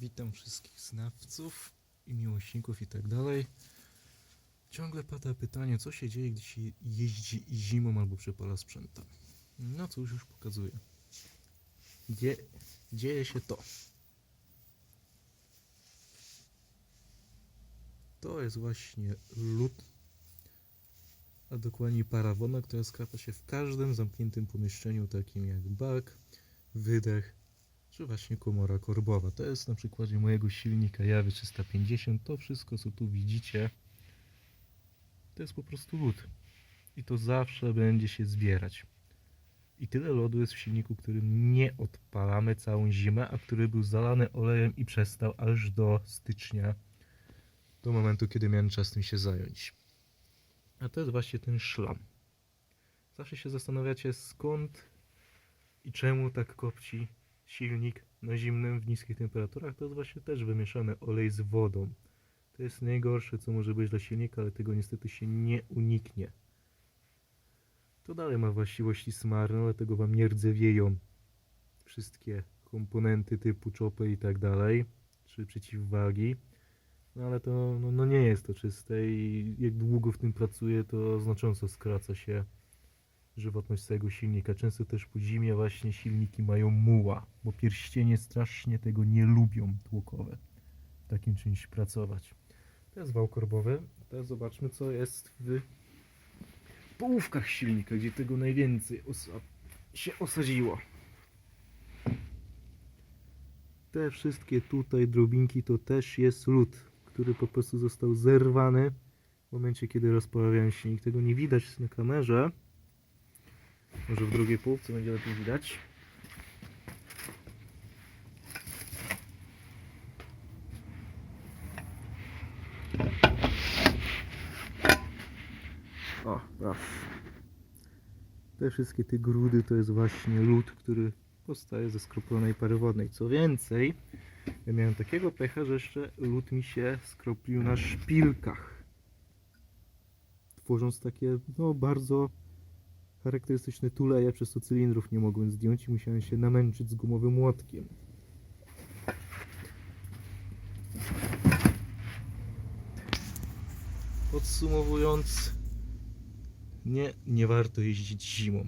Witam wszystkich znawców i miłośników i tak dalej. Ciągle pada pytanie, co się dzieje, gdy się jeździ zimą albo przepala sprzęta. No cóż, już pokazuję. Dzie dzieje się to. To jest właśnie lód, a dokładnie parawona, która skrapa się w każdym zamkniętym pomieszczeniu, takim jak bak, wydech, czy właśnie komora korbowa. To jest na przykładzie mojego silnika Jawy 350. To wszystko, co tu widzicie, to jest po prostu lód. I to zawsze będzie się zbierać. I tyle lodu jest w silniku, którym nie odpalamy całą zimę, a który był zalany olejem i przestał aż do stycznia, do momentu, kiedy miałem czas tym się zająć. A to jest właśnie ten szlam. Zawsze się zastanawiacie, skąd i czemu tak kopci silnik na zimnym w niskich temperaturach. To jest właśnie też wymieszany olej z wodą. To jest najgorsze, co może być dla silnika, ale tego niestety się nie uniknie. To dalej ma właściwości smarne, dlatego wam nie rdzewieją wszystkie komponenty typu czopy i tak dalej, czy przeciwwagi. No ale to no, no nie jest to czyste i jak długo w tym pracuję, to znacząco skraca się żywotność całego silnika. Często też po zimie właśnie silniki mają muła, bo pierścienie strasznie tego nie lubią tłokowe. Takim czymś pracować. To jest wał korbowy. Teraz zobaczmy co jest w połówkach silnika, gdzie tego najwięcej osa się osadziło. Te wszystkie tutaj drobinki to też jest lód, który po prostu został zerwany w momencie kiedy rozpalawiałem silnik. Tego nie widać na kamerze, może w drugiej półce będzie lepiej widać. O, raz. Te wszystkie te grudy to jest właśnie lód, który powstaje ze skroplonej pary wodnej. Co więcej, ja miałem takiego pecha, że jeszcze lód mi się skroplił na szpilkach. Tworząc takie, no bardzo charakterystyczne tuleje, przez co cylindrów nie mogłem zdjąć i musiałem się namęczyć z gumowym młotkiem. Podsumowując, nie, nie warto jeździć zimą.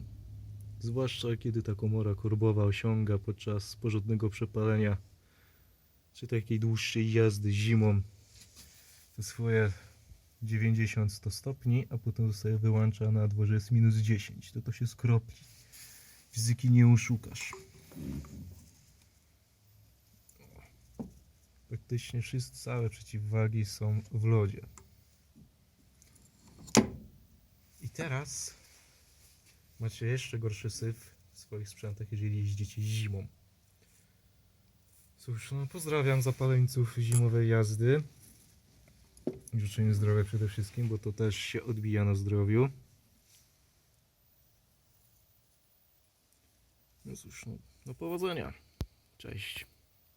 Zwłaszcza kiedy ta komora korbowa osiąga podczas porządnego przepalenia czy takiej dłuższej jazdy zimą swoje 90-100 stopni, a potem zostaje wyłącza na dworze jest minus 10. To to się skropli. Fizyki nie oszukasz. Praktycznie wszystkie całe przeciwwagi są w lodzie. I teraz macie jeszcze gorszy syf w swoich sprzętach, jeżeli jeździcie zimą. Cóż, no pozdrawiam zapaleńców zimowej jazdy. Życzę zdrowia przede wszystkim, bo to też się odbija na zdrowiu. No cóż, no, do powodzenia. Cześć.